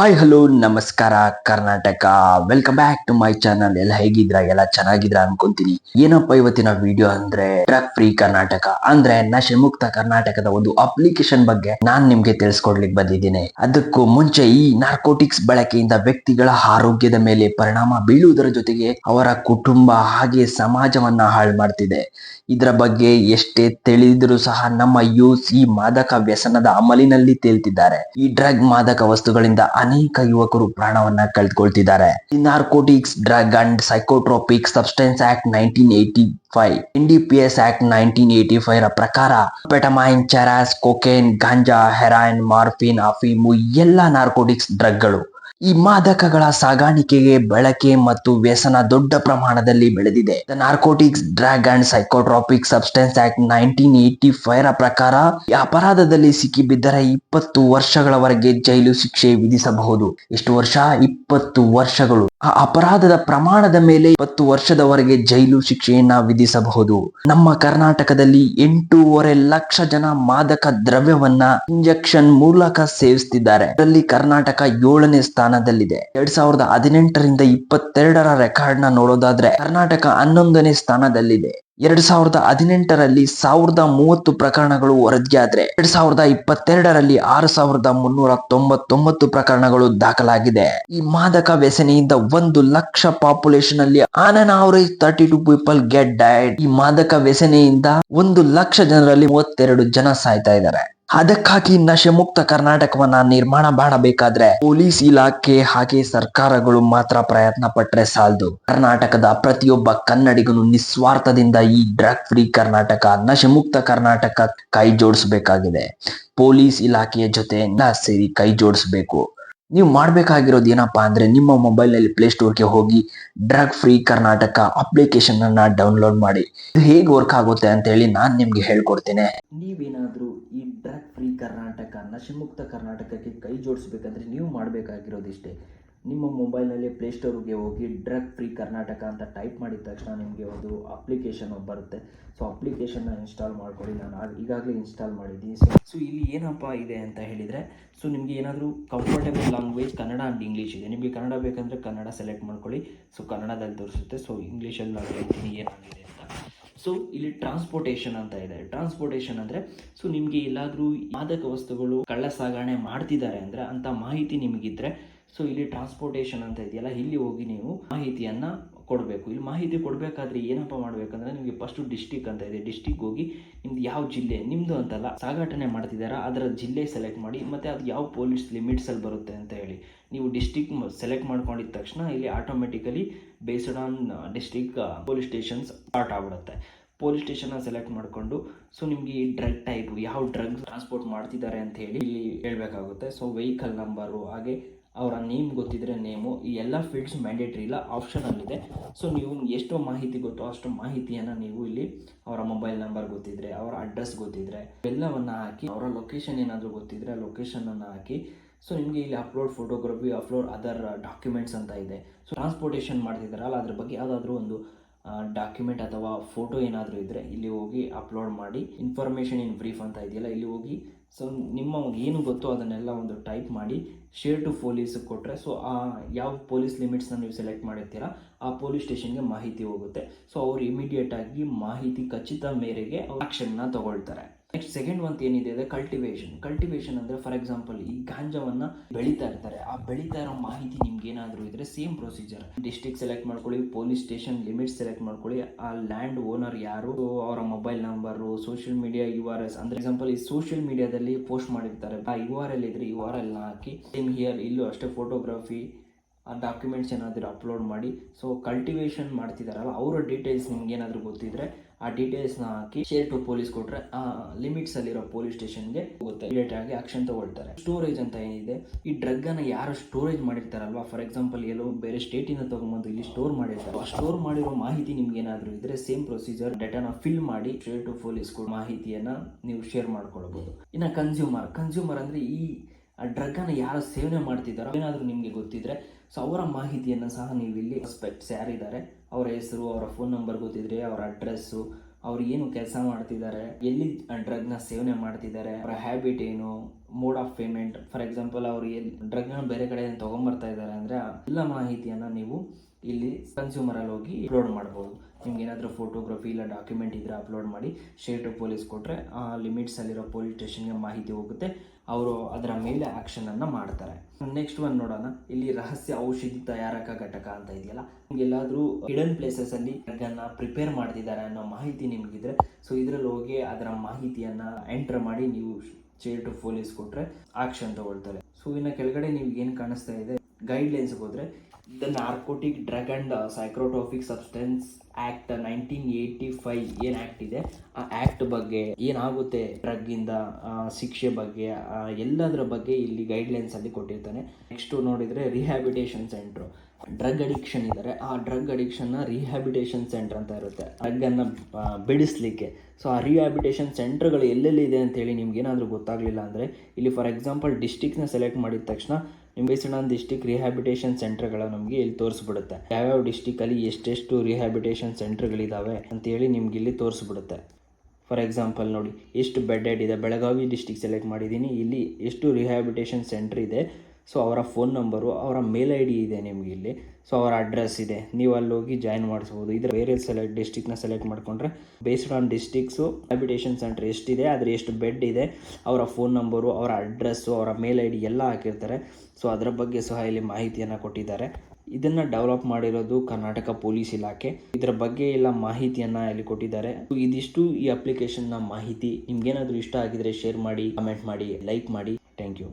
Hi hello ನಮಸ್ಕಾರ, Karnataka. Welcome back to my channel ಎಲ್ಲ ಹೇಗಿದ್ರ ಎಲ್ಲ ಚೆನ್ನಾಗಿದ್ರ ಅನ್ಕೊಂತೀನಿ. ಏನಪ್ಪಾ ಇವತ್ತಿನ ವಿಡಿಯೋ ಅಂದ್ರೆ? ಡ್ರಗ್ ಫ್ರೀ ಕರ್ನಾಟಕ ಅಂದ್ರೆ ನಶೆ ಮುಕ್ತ ಕರ್ನಾಟಕದ ಒಂದು ಅಪ್ಲಿಕೇಶನ್ ಬಗ್ಗೆ ನಾನ್ ನಿಮ್ಗೆ ತಿಳಿಸ್ಕೊಡ್ಲಿಕ್ಕೆ ಬಂದಿದ್ದೀನಿ. ಅದಕ್ಕೂ ಮುಂಚೆ ಈ ನಾರ್ಕೋಟಿಕ್ಸ್ ಬಳಕೆಯಿಂದ ವ್ಯಕ್ತಿಗಳ ಆರೋಗ್ಯದ ಮೇಲೆ ಪರಿಣಾಮ ಬೀಳುವುದರ ಜೊತೆಗೆ ಅವರ ಕುಟುಂಬ ಹಾಗೆ ಸಮಾಜವನ್ನ ಹಾಳು ಮಾಡ್ತಿದೆ. ಇದರ ಬಗ್ಗೆ ಎಷ್ಟೇ ತಿಳಿದ್ರು ಸಹ ನಮ್ಮ ಯೂಸ್ ಈ ಮಾದಕ ವ್ಯಸನದ ಅಮಲಿನಲ್ಲಿ ತೇಲ್ತಿದ್ದಾರೆ. ಈ ಡ್ರಗ್ ಮಾದಕ ವಸ್ತುಗಳಿಂದ ಅನೇಕ ಯುವಕರು ಪ್ರಾಣವನ್ನ ಕಳೆದುಕೊಳ್ತಿದ್ದಾರೆ. Narcotics drug and psychotropic substance act nineteen eighty five act nineteen eighty five ರ ಪ್ರಕಾರ ಪೆಟಮೈನ್ ಚೆರಾಸ್ ಕೊಕೇನ್ ಗಾಂಜಾ ಹೆರಾಯಿನ್ ಮಾರ್ಫಿನ್ ಅಫೀಮು ಎಲ್ಲ ನಾರ್ಕೋಟಿಕ್ಸ್ ಡ್ರಗ್ಗಳು ಈ ಮಾದಕಗಳ ಸಾಗಾಣಿಕೆಗೆ ಬಳಕೆ ಮತ್ತು ವ್ಯಸನ ದೊಡ್ಡ ಪ್ರಮಾಣದಲ್ಲಿ ಬೆಳೆದಿದೆ. The narcotics drug and psychotropic substance act nineteen eighty five ಪ್ರಕಾರ ಈ ಅಪರಾಧದಲ್ಲಿ ಸಿಕ್ಕಿಬಿದ್ದರೆ ಇಪ್ಪತ್ತು ವರ್ಷಗಳವರೆಗೆ ಜೈಲು ಶಿಕ್ಷೆ ವಿಧಿಸಬಹುದು. ಎಷ್ಟು ವರ್ಷ? ಇಪ್ಪತ್ತು ವರ್ಷಗಳು. ಆ ಅಪರಾಧದ ಪ್ರಮಾಣದ ಮೇಲೆ ಇಪ್ಪತ್ತು ವರ್ಷದವರೆಗೆ ಜೈಲು ಶಿಕ್ಷೆಯನ್ನ ವಿಧಿಸಬಹುದು. ನಮ್ಮ ಕರ್ನಾಟಕದಲ್ಲಿ ಎಂಟೂವರೆ ಲಕ್ಷ ಜನ ಮಾದಕ ದ್ರವ್ಯವನ್ನ ಇಂಜೆಕ್ಷನ್ ಮೂಲಕ ಸೇವಿಸುತ್ತಿದ್ದಾರೆ ಅದರಲ್ಲಿ ಕರ್ನಾಟಕ ಏಳನೇ ಸ್ಥಾನದಲ್ಲಿದೆ. ಎರಡ್ ಸಾವಿರದ ಹದಿನೆಂಟರಿಂದ ಇಪ್ಪತ್ತೆರಡರ ರೆಕಾರ್ಡ್ನ ನೋಡೋದಾದ್ರೆ ಕರ್ನಾಟಕ ಹನ್ನೊಂದನೇ ಸ್ಥಾನದಲ್ಲಿದೆ. ಎರಡ್ ಸಾವಿರದ ಹದಿನೆಂಟರಲ್ಲಿ ಸಾವಿರದ ಮೂವತ್ತು ಪ್ರಕರಣಗಳು ವರದಿಯಾದ್ರೆ ಎರಡ್ ಸಾವಿರದ ಇಪ್ಪತ್ತೆರಡರಲ್ಲಿ ಆರು ಸಾವಿರದ ಮುನ್ನೂರ ತೊಂಬತ್ತೊಂಬತ್ತು ಪ್ರಕರಣಗಳು ದಾಖಲಾಗಿದೆ. ಈ ಮಾದಕ ವ್ಯಸನೆಯಿಂದ ಒಂದು ಲಕ್ಷ ಪಾಪ್ಯುಲೇಷನ್ ಅಲ್ಲಿ on an average thirty two people get died ಈ ಮಾದಕ ವ್ಯಸನೆಯಿಂದ ಒಂದು ಲಕ್ಷ ಜನರಲ್ಲಿ ಮೂವತ್ತೆರಡು ಜನ ಸಾಯ್ತಾ ಇದ್ದಾರೆ. ಅದಕ್ಕಾಗಿ ನಶೆ ಮುಕ್ತ ಕರ್ನಾಟಕವನ್ನ ನಿರ್ಮಾಣ ಮಾಡಬೇಕಾದ್ರೆ ಪೊಲೀಸ್ ಇಲಾಖೆ ಹಾಗೆ ಸರ್ಕಾರಗಳು ಮಾತ್ರ ಪ್ರಯತ್ನ ಪಟ್ರೆ ಸಾಲದು. ಕರ್ನಾಟಕದ ಪ್ರತಿಯೊಬ್ಬ ಕನ್ನಡಿಗನು ನಿಸ್ವಾರ್ಥದಿಂದ ಈ ಡ್ರಗ್ ಫ್ರೀ ಕರ್ನಾಟಕ, ನಶೆ ಮುಕ್ತ ಕರ್ನಾಟಕ ಕೈ ಜೋಡಿಸಬೇಕಾಗಿದೆ. ಪೊಲೀಸ್ ಇಲಾಖೆಯ ಜೊತೆ ಸೇರಿ ಕೈ ಜೋಡಿಸಬೇಕು. ನೀವು ಮಾಡಬೇಕಾಗಿರೋದು ಏನಪ್ಪಾ ಅಂದ್ರೆ ನಿಮ್ಮ ಮೊಬೈಲ್ನಲ್ಲಿ ಪ್ಲೇಸ್ಟೋರ್ಗೆ ಪ್ಲೇ ಸ್ಟೋರ್ಗೆ ಹೋಗಿ ಡ್ರಗ್ ಫ್ರೀ ಕರ್ನಾಟಕ ಅಪ್ಲಿಕೇಶನ್ ಅನ್ನ ಡೌನ್ಲೋಡ್ ಮಾಡಿ. ಇದು ಹೇಗೆ ವರ್ಕ್ ಆಗುತ್ತೆ ಅಂತ ಹೇಳಿ ನಾನ್ ನಿಮ್ಗೆ ಹೇಳ್ಕೊಡ್ತೇನೆ. ನೀವೇನಾದರೂ ಈ ಡ್ರಗ್ ಫ್ರೀ ಕರ್ನಾಟಕ ನಶೆಮುಕ್ತ ಕರ್ನಾಟಕಕ್ಕೆ ಕೈ ಜೋಡಿಸ್ಬೇಕಂದ್ರೆ ನೀವು ಮಾಡಬೇಕಾಗಿರೋದಿಷ್ಟೇ. ನಿಮ್ಮ ಮೊಬೈಲ್ನಲ್ಲಿ ಪ್ಲೇಸ್ಟೋರ್ಗೆ ಹೋಗಿ ಡ್ರಗ್ ಫ್ರೀ ಕರ್ನಾಟಕ ಅಂತ ಟೈಪ್ ಮಾಡಿದ ತಕ್ಷಣ ನಿಮಗೆ ಒಂದು ಅಪ್ಲಿಕೇಶನ್ ಬರುತ್ತೆ. ಸೊ ಅಪ್ಲಿಕೇಶನ್ನ ಇನ್ಸ್ಟಾಲ್ ಮಾಡ್ಕೊಳ್ಳಿ. ನಾನು ಈಗಾಗಲೇ ಇನ್ಸ್ಟಾಲ್ ಮಾಡಿದ್ದೀನಿ. ಸೊ ಸೊ ಇಲ್ಲಿ ಏನಪ್ಪ ಇದೆ ಅಂತ ಹೇಳಿದರೆ ಸೊ ನಿಮಗೆ ಏನಾದರೂ comfortable language Kannada and English ಇದೆ. ನಿಮಗೆ ಕನ್ನಡ ಬೇಕಂದರೆ ಕನ್ನಡ ಸೆಲೆಕ್ಟ್ ಮಾಡ್ಕೊಳ್ಳಿ. ಸೊ ಕನ್ನಡದಲ್ಲಿ ತೋರಿಸುತ್ತೆ. ಸೊ ಇಂಗ್ಲೀಷಲ್ಲಿ ನಾನು ಹೇಳ್ತೀನಿ ಏನಾಗಿದೆ ಅಂತ. ಸೊ ಇಲ್ಲಿ ಟ್ರಾನ್ಸ್ಪೋರ್ಟೇಷನ್ ಅಂತ ಇದೆ. ಟ್ರಾನ್ಸ್ಪೋರ್ಟೇಷನ್ ಅಂದ್ರೆ ಸೊ ನಿಮಗೆ ಎಲ್ಲಾದ್ರೂ ಮಾದಕ ವಸ್ತುಗಳು ಕಳ್ಳ ಸಾಗಣೆ ಮಾಡ್ತಿದ್ದಾರೆ ಅಂದ್ರೆ ಅಂತ ಮಾಹಿತಿ ನಿಮಗಿದ್ರೆ ಸೊ ಇಲ್ಲಿ ಟ್ರಾನ್ಸ್ಪೋರ್ಟೇಷನ್ ಅಂತ ಇದೆಯಲ್ಲ, ಇಲ್ಲಿ ಹೋಗಿ ನೀವು ಮಾಹಿತಿಯನ್ನ ಕೊಡಬೇಕು. ಇಲ್ಲಿ ಮಾಹಿತಿ ಕೊಡಬೇಕಾದ್ರೆ ಏನಪ್ಪ ಮಾಡಬೇಕಂದ್ರೆ ನಿಮಗೆ ಫಸ್ಟ್ ಡಿಸ್ಟಿಕ್ ಅಂತ ಇದೆ. ಡಿಸ್ಟಿಕ್ ಹೋಗಿ ನಿಮ್ದು ಯಾವ ಜಿಲ್ಲೆ ನಿಮ್ಮದು ಅಂತಲ್ಲ ಸಾಗಾಟನೆ ಮಾಡ್ತಿದ್ದಾರಾ ಅದರ ಜಿಲ್ಲೆ ಸೆಲೆಕ್ಟ್ ಮಾಡಿ ಮತ್ತು ಅದು ಯಾವ ಪೊಲೀಸ್ ಲಿಮಿಟ್ಸಲ್ಲಿ ಬರುತ್ತೆ ಅಂತ ಹೇಳಿ. ನೀವು ಡಿಸ್ಟಿಕ್ ಸೆಲೆಕ್ಟ್ ಮಾಡ್ಕೊಂಡಿದ ತಕ್ಷಣ ಇಲ್ಲಿ automatically based on district police stations start ಆಗ್ಬಿಡುತ್ತೆ. ಪೊಲೀಸ್ ಸ್ಟೇಷನ್ನ ಸೆಲೆಕ್ಟ್ ಮಾಡಿಕೊಂಡು ಸೊ ನಿಮಗೆ ಈ ಡ್ರಗ್ ಟೈಪ್ ಯಾವ ಡ್ರಗ್ಸ್ ಟ್ರಾನ್ಸ್ಪೋರ್ಟ್ ಮಾಡ್ತಿದ್ದಾರೆ ಅಂತ ಹೇಳಿ ಇಲ್ಲಿ ಹೇಳಬೇಕಾಗುತ್ತೆ. ಸೊ ವೆಹಿಕಲ್ ನಂಬರು ಹಾಗೆ ಅವರ ನೇಮ್ ಗೊತ್ತಿದ್ರೆ ನೇಮು ಈ ಎಲ್ಲ ಫೀಲ್ಡ್ಸ್ ಮ್ಯಾಂಡೇಟ್ರಿ ಇಲ್ಲ ಆಪ್ಷನಲ್ಲಿದೆ ಸೊ ನೀವು ಎಷ್ಟು ಮಾಹಿತಿ ಗೊತ್ತೋ ಅಷ್ಟು ಮಾಹಿತಿಯನ್ನು ನೀವು ಇಲ್ಲಿ ಅವರ ಮೊಬೈಲ್ ನಂಬರ್ ಗೊತ್ತಿದ್ರೆ, ಅವರ ಅಡ್ರೆಸ್ ಗೊತ್ತಿದ್ರೆ ಎಲ್ಲವನ್ನ ಹಾಕಿ, ಅವರ ಲೊಕೇಶನ್ ಏನಾದರೂ ಗೊತ್ತಿದ್ರೆ ಲೊಕೇಶನನ್ನು ಹಾಕಿ ಸೊ ನಿಮಗೆ ಇಲ್ಲಿ upload photography upload other documents ಅಂತ ಇದೆ. ಸೊ ಟ್ರಾನ್ಸ್ಪೋರ್ಟೇಷನ್ ಮಾಡ್ತಿದ್ದಾರಲ್ಲ ಅದ್ರ ಬಗ್ಗೆ ಯಾವುದಾದ್ರೂ ಒಂದು ಡಾಕ್ಯುಮೆಂಟ್ ಅಥವಾ ಫೋಟೋ ಏನಾದರೂ ಇದ್ದರೆ ಇಲ್ಲಿ ಹೋಗಿ ಅಪ್ಲೋಡ್ ಮಾಡಿ ಇನ್ಫಾರ್ಮೇಷನ್ ಇನ್ ಬ್ರೀಫ್ ಅಂತ ಇದೆಯಲ್ಲ, ಇಲ್ಲಿ ಹೋಗಿ ಸೊ ನಿಮ್ಮ ಏನು ಗೊತ್ತೋ ಅದನ್ನೆಲ್ಲ ಒಂದು ಟೈಪ್ ಮಾಡಿ ಶೇರ್ ಟು ಪೊಲೀಸ್ ಕೊಟ್ಟರೆ ಸೊ ಆ ಯಾವ ಪೊಲೀಸ್ ಲಿಮಿಟ್ಸ್ನ ನೀವು ಸೆಲೆಕ್ಟ್ ಮಾಡಿರ್ತೀರ, ಆ ಪೊಲೀಸ್ ಸ್ಟೇಷನ್ಗೆ ಮಾಹಿತಿ ಹೋಗುತ್ತೆ. ಸೊ ಅವರು ಇಮಿಡಿಯೇಟಾಗಿ ಮಾಹಿತಿ ಖಚಿತ ಮೇರೆಗೆ ಆಕ್ಷನ್ನ ತಗೊಳ್ತಾರೆ. ನೆಕ್ಸ್ಟ್ ಸೆಕೆಂಡ್ ಒಂದು ಏನಿದೆ ಅಂದರೆ ಕಲ್ಟಿವೇಷನ್ ಕಲ್ಟಿವೇಷನ್ ಅಂದರೆ ಫಾರ್ ಎಕ್ಸಾಂಪಲ್ ಈ ಗಾಂಜಾವನ್ನು ಬೆಳೀತಾ ಇರ್ತಾರೆ. ಆ ಬೆಳೀತಾ ಇರೋ ಮಾಹಿತಿ ನಿಮ್ಗೆ ಏನಾದರೂ ಇದ್ರೆ ಸೇಮ್ ಪ್ರೊಸೀಜರ್ ಡಿಸ್ಟಿಕ್ ಸೆಲೆಕ್ಟ್ ಮಾಡ್ಕೊಳ್ಳಿ ಪೊಲೀಸ್ ಸ್ಟೇಷನ್ ಲಿಮಿಟ್ ಸೆಲೆಕ್ಟ್ ಮಾಡ್ಕೊಳ್ಳಿ. ಆ ಲ್ಯಾಂಡ್ ಓನರ್ ಯಾರು? ಅವರ mobile number social media U R S ಅಂದ್ರೆ ಎಕ್ಸಾಂಪಲ್ ಈ ಸೋಷಿಯಲ್ ಮೀಡಿಯಾದಲ್ಲಿ ಪೋಸ್ಟ್ ಮಾಡಿರ್ತಾರೆ. ಆ ಯು ಆರ್ ಎಲ್ ಇದ್ರೆ ಯು ಆರ್ ಎಲ್ ಹಾಕಿ ಸೇಮ್ ಹಿಯರ್ ಇಲ್ಲೂ ಅಷ್ಟೇ ಫೋಟೋಗ್ರಫಿ ಆ ಡಾಕ್ಯುಮೆಂಟ್ಸ್ ಏನಾದರೂ ಅಪ್ಲೋಡ್ ಮಾಡಿ. ಸೊ ಕಲ್ಟಿವೇಷನ್ ಮಾಡ್ತಿದ್ದಾರಲ್ಲ ಅವರ ಡೀಟೇಲ್ಸ್ ನಿಮ್ಗೆ ಏನಾದರೂ ಗೊತ್ತಿದ್ರೆ ಆ ಡೀಟೇಲ್ಸ್ನ ಹಾಕಿ ಶೇರ್ ಟು ಪೊಲೀಸ್ ಕೊಟ್ರೆ, ಆ ಲಿಮಿಟ್ಸ್ ಅಲ್ಲಿರೋ ಪೊಲೀಸ್ ಸ್ಟೇಷನ್ಗೆ ಹೋಗುತ್ತೆ. ಇಮಿಡಿಯೇಟ್ ಆಗಿ ಆಕ್ಷನ್ ತಗೊಳ್ತಾರೆ. ಸ್ಟೋರೇಜ್ ಅಂತ ಏನಿದೆ, ಈ ಡ್ರಗ್ ಅನ್ನ ಯಾರು ಸ್ಟೋರೇಜ್ ಮಾಡಿರ್ತಾರಲ್ವಾ? ಫಾರ್ ಎಕ್ಸಾಂಪಲ್ ಎಲ್ಲೋ ಬೇರೆ ಸ್ಟೇಟಿಂದ ತಗೊಂಬಂದು ಇಲ್ಲಿ ಸ್ಟೋರ್ ಮಾಡಿರ್ತಾರೆ. ಆ ಸ್ಟೋರ್ ಮಾಡಿರೋ ಮಾಹಿತಿ ನಿಮ್ಗೆ ಏನಾದರೂ ಇದ್ರೆ ಸೇಮ್ ಪ್ರೊಸೀಜರ್ ಡೇಟಾನ ಫಿಲ್ ಮಾಡಿ ಶೇರ್ ಟು ಪೊಲೀಸ್ ಮಾಹಿತಿಯನ್ನ ನೀವು ಶೇರ್ ಮಾಡ್ಕೊಳ್ಬಹುದು ಇನ್ನು ಕನ್ಸ್ಯೂಮರ್ ಕನ್ಸ್ಯೂಮರ್ ಅಂದ್ರೆ ಈ ಆ ಡ್ರಗ್ ಅನ್ನ ಯಾರು ಸೇವನೆ ಮಾಡ್ತಿದ್ದಾರೋ ಏನಾದರೂ ನಿಮಗೆ ಗೊತ್ತಿದ್ರೆ ಸೊ ಅವರ ಮಾಹಿತಿಯನ್ನು ಸಹ ನೀವು ಇಲ್ಲಿ ಸಸ್ಪೆಕ್ಟ್ಸ್ ಯಾರಿದ್ದಾರೆ? ಅವರ ಹೆಸರು, ಅವರ ಫೋನ್ ನಂಬರ್ ಗೊತ್ತಿದ್ರೆ, ಅವರ ಅಡ್ರೆಸ್ಸು, ಅವ್ರು ಏನು ಕೆಲಸ ಮಾಡ್ತಿದ್ದಾರೆ, ಎಲ್ಲಿ ಡ್ರಗ್ನ ಸೇವನೆ ಮಾಡ್ತಿದ್ದಾರೆ, ಅವರ ಹ್ಯಾಬಿಟ್ ಏನು, mode of payment, for example ಅವರು ಎಲ್ಲಿ ಡ್ರಗ್ನ ಬೇರೆ ಕಡೆ ತೊಗೊಂಬರ್ತಾ ಇದ್ದಾರೆ ಅಂದರೆ ಎಲ್ಲ ಮಾಹಿತಿಯನ್ನು ನೀವು ಇಲ್ಲಿ ಕನ್ಸ್ಯೂಮರಲ್ಲಿ ಹೋಗಿ ಅಪ್ಲೋಡ್ ಮಾಡ್ಬೋದು. ನಿಮ್ಗೆ ಏನಾದರೂ ಫೋಟೋಗ್ರಫಿ ಇಲ್ಲ ಡಾಕ್ಯುಮೆಂಟ್ ಇದ್ರೆ ಅಪ್ಲೋಡ್ ಮಾಡಿ ಸ್ಟೇಟ್ ಪೊಲೀಸ್ ಕೊಟ್ಟರೆ ಆ ಲಿಮಿಟ್ಸಲ್ಲಿರೋ ಪೊಲೀಸ್ ಸ್ಟೇಷನ್ಗೆ ಮಾಹಿತಿ ಹೋಗುತ್ತೆ. ಅವರು ಅದರ ಮೇಲೆ ಆ್ಯಕ್ಷನನ್ನು ಮಾಡ್ತಾರೆ. ನೆಕ್ಸ್ಟ್ ಒನ್ ನೋಡೋಣ. ಇಲ್ಲಿ ರಹಸ್ಯ ಔಷಧಿ ತಯಾರಕ ಘಟಕ ಅಂತ ಇದೆಯಲ್ಲ, ನಿಮ್ಗೆ ಎಲ್ಲಾದರೂ ಹಿಡನ್ ಪ್ಲೇಸಸಲ್ಲಿ ಡ್ರಗ್ಗನ್ನು ಪ್ರಿಪೇರ್ ಮಾಡ್ತಿದ್ದಾರೆ ಅನ್ನೋ ಮಾಹಿತಿ ನಿಮಗಿದ್ರೆ ಸೊ ಇದರಲ್ಲಿ ಹೋಗಿ ಅದರ ಮಾಹಿತಿಯನ್ನು ಎಂಟರ್ ಮಾಡಿ ನೀವು ಸ್ಟೇಟ್ ಪೊಲೀಸ್ ಕೊಟ್ಟರೆ ಆಕ್ಷನ್ ತಗೊಳ್ತಾರೆ. ಸೊ ಇನ್ನು ಕೆಳಗಡೆ ನಿಮ್ಗೆ ಏನು ಕಾಣಿಸ್ತಾ ಇದೆ? ಗೈಡ್ಲೈನ್ಸ್ಗೆ ಹೋದರೆ the narcotic drug and psychotropic substance act nineteen eighty five ಏನು ಆ್ಯಕ್ಟ್ ಇದೆ? ಆ ಆ್ಯಕ್ಟ್ ಬಗ್ಗೆ ಏನಾಗುತ್ತೆ? ಡ್ರಗ್ಗಿಂದ ಶಿಕ್ಷೆ ಬಗ್ಗೆ ಎಲ್ಲದರ ಬಗ್ಗೆ ಇಲ್ಲಿ ಗೈಡ್ಲೈನ್ಸಲ್ಲಿ ಕೊಟ್ಟಿರ್ತಾನೆ. ನೆಕ್ಸ್ಟು ನೋಡಿದರೆ ರಿಹ್ಯಾಬಿಟೇಷನ್ ಸೆಂಟ್ರು ಡ್ರಗ್ ಅಡಿಕ್ಷನ್ ಇದ್ದಾರೆ ಆ ಡ್ರಗ್ ಅಡಿಕ್ಷನ್ನ ರಿಹ್ಯಾಬಿಟೇಷನ್ ಸೆಂಟರ್ ಅಂತ ಇರುತ್ತೆ. ಡ್ರಗ್ಗನ್ನು ಬಿಡಿಸ್ಲಿಕ್ಕೆ. ಸೊ ಆ ರಿಹ್ಯಾಬಿಟೇಷನ್ ಸೆಂಟ್ರ್ಗಳು ಎಲ್ಲೆಲ್ಲಿದೆ ಅಂತೇಳಿ ನಿಮ್ಗೆ ಏನಾದರೂ ಗೊತ್ತಾಗಲಿಲ್ಲ ಅಂದರೆ, ಇಲ್ಲಿ ಫಾರ್ ಎಕ್ಸಾಂಪಲ್ ಡಿಸ್ಟಿಕ್ನ ಸೆಲೆಕ್ಟ್ ಮಾಡಿದ ತಕ್ಷಣ ನಿಮ್ಮ ಬೇಸಣ ಡಿಸ್ಟಿಕ್ ರಿಹ್ಯಾಬಿಟೇಷನ್ ಸೆಂಟರ್ಗಳ ನಮಗೆ ಇಲ್ಲಿ ತೋರಿಸ್ಬಿಡುತ್ತೆ. ಯಾವ್ಯಾವ ಡಿಸ್ಟಿಕಲ್ಲಿ ಎಷ್ಟೆಷ್ಟು ರಿಹ್ಯಾಬಿಟೇಷನ್ ಸೆಂಟರ್ಗಳಿದ್ದಾವೆ ಅಂತೇಳಿ ನಿಮ್ಗೆ ಇಲ್ಲಿ ತೋರಿಸ್ಬಿಡುತ್ತೆ. ಫಾರ್ ಎಕ್ಸಾಂಪಲ್ ನೋಡಿ, ಎಷ್ಟು ಬೆಡ್ ಇದೆ, ಬೆಳಗಾವಿ ಡಿಸ್ಟಿಕ್ ಸೆಲೆಕ್ಟ್ ಮಾಡಿದ್ದೀನಿ, ಇಲ್ಲಿ ಎಷ್ಟು ರಿಹ್ಯಾಬಿಟೇಷನ್ ಸೆಂಟರ್ ಇದೆ ಸೊ ಅವರ ಫೋನ್ ನಂಬರು ಅವರ ಮೇಲ್ ಐ ಡಿ ಇದೆ ನಿಮಗೆ ಇಲ್ಲಿ. ಸೊ ಅವರ ಅಡ್ರೆಸ್ ಇದೆ. ನೀವು ಅಲ್ಲಿ ಹೋಗಿ ಜಾಯಿನ್ ಮಾಡಿಸ್ಬೋದು. ಇದರ ಬೇರೆ ಸೆಲೆಕ್ಟ್ ಡಿಸ್ಟಿಕ್ನ ಸೆಲೆಕ್ಟ್ ಮಾಡಿಕೊಂಡ್ರೆ based on districts habitation centre ಎಷ್ಟಿದೆ, ಅದ್ರ ಎಷ್ಟು ಬೆಡ್ ಇದೆ, ಅವರ ಫೋನ್ ನಂಬರು ಅವರ ಅಡ್ರೆಸ್ಸು ಅವರ ಮೇಲ್ ಐ ಡಿ ಎಲ್ಲ ಹಾಕಿರ್ತಾರೆ. ಸೊ ಅದರ ಬಗ್ಗೆ ಸಹ ಇಲ್ಲಿ ಮಾಹಿತಿಯನ್ನು ಕೊಟ್ಟಿದ್ದಾರೆ. ಇದನ್ನು ಡೆವಲಪ್ ಮಾಡಿರೋದು ಕರ್ನಾಟಕ ಪೊಲೀಸ್ ಇಲಾಖೆ. ಇದರ ಬಗ್ಗೆ ಎಲ್ಲ ಮಾಹಿತಿಯನ್ನು ಇಲ್ಲಿ ಕೊಟ್ಟಿದ್ದಾರೆ. ಇದಿಷ್ಟು ಈ ಅಪ್ಲಿಕೇಶನ್ನ ಮಾಹಿತಿ. ನಿಮ್ಗೇನಾದರೂ ಇಷ್ಟ ಆಗಿದ್ರೆ ಶೇರ್ ಮಾಡಿ ಕಮೆಂಟ್ ಮಾಡಿ ಲೈಕ್ ಮಾಡಿ. Thank you